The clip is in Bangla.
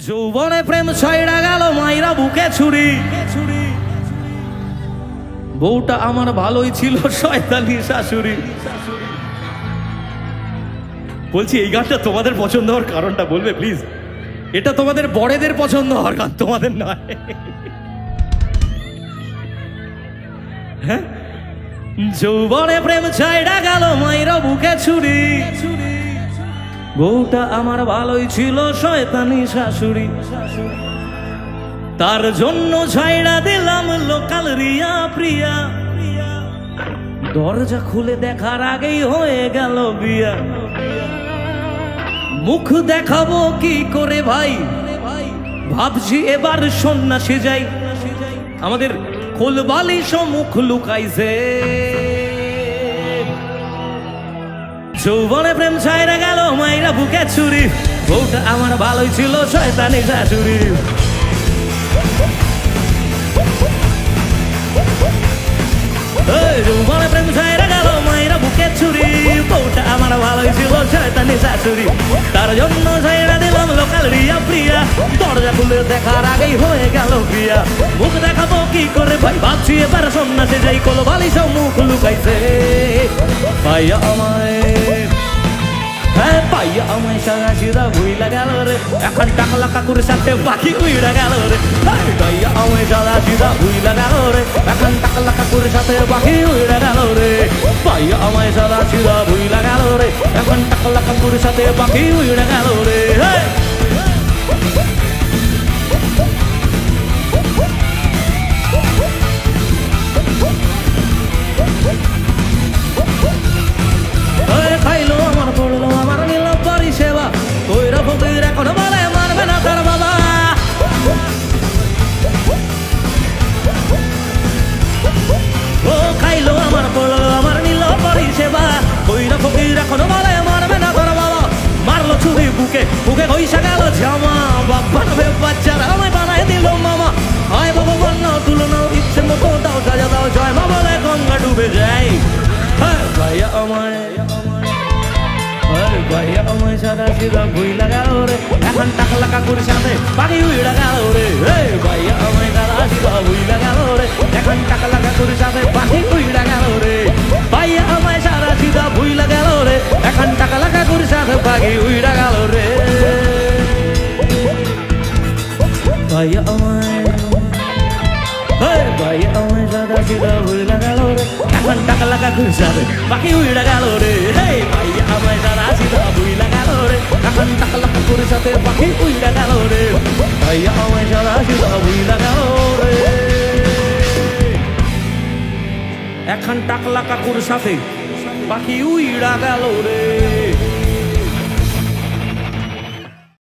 যৌবনে প্রেম ছয়ড়া গেল মাইরা বুকে ছুরি। বউটা আমার ভালোই ছিল, শয়তানি শাশুড়ি। বলছি, এই গানটা তোমাদের পছন্দ হওয়ার কারণটা বলবে প্লিজ এটা তোমাদের বড়েদের পছন্দ হওয়ার গান, তোমাদের নয়। হ্যাঁ? যৌবনে প্রেম ছাইড়া গেল মাইরা বুকে ছুরি ছুরি। বউটা আমার ভালোই ছিল, শয়তানি শাশুড়ি। তার জন্য ছাইড়া দিলাম লোকাল রিয়া প্রিয়া। দরজা খুলে দেখার আগেই হয়ে গেল বিয়া। মুখ দেখাবো কি করে ভাই? ভাবছি এবার সন্ন্যাসে যাই। আমাদের খোলবালি মুখ লুকাইছে। যৌবনে প্রেম ছাইরা গেল, মাইরা বুকে ছুরি। বউটা আমার ভালোই ছিল, শয়তানি শাশুড়ি যৌবনে প্রেম ছাইরা গেল, মাইরা বুকে ছুরি। বউটা আমার ভালোই ছিল, শয়তানি শাশুড়ি তার জন্য ছাইরা দিলাম লোকাল রিয়া প্রিয়া। দরজা খুলে দেখার আগেই হয়ে গেল প্রিয়া মুখ দেখাবো কি করে ভাই, ভাবছি এবার সন্ন্যাসে যাই কলো বালি সব মুখ লুকাইছে। ভাইয়া আমায় পাইয়া গাছিরা ভুইলা গেল রে। এখন টাকলা কাকুর করে সাথে পাখি উইড়া গেল রে। আমায় সারা সিরা ভুইলা গেল রে। এখন টাকলা কাকুর করে সাথে পাখি উইড়া গেল রে। পাইয়া সারা সিরা ভুইলা গেল রে। এখন টাকলা কাকুর করে সাথে পাখি উইড়া গেল রে। বাবা বাচ্চারা আমায় বানায় দিল মামা। হয় বাবা বন্য নাও, ইচ্ছে মতো দাও, সাজা দাও, জয় মা গঙ্গা ডুবে যায়। হ্যাঁ ভাইয়া আমায় আরে ভাইয়া আমায় সাদা সিধা ভুই লাগাও রে। এখন টাকা লাগা করে সাথে বাকি উই লাগাও রে। ভাইয়া আমায় হে ভাইয়া আমায় সাদা সিধা ভুই লাগাল রে। এখন টাকা লাগা করে সাথে বাকি উইড়া গেল রে। হে ভাইয়া আমায় সাদা সিধা ভুই লাগাল রে। এখন টাকা লাগা করে সাথে বাকি উইড়া গেল রে। ভাইয়া আমায় সাদা সিধা ভুই লাগাল রে। এখন টাকলা কাকুর সাথে বাকি উইড়া গেল রে।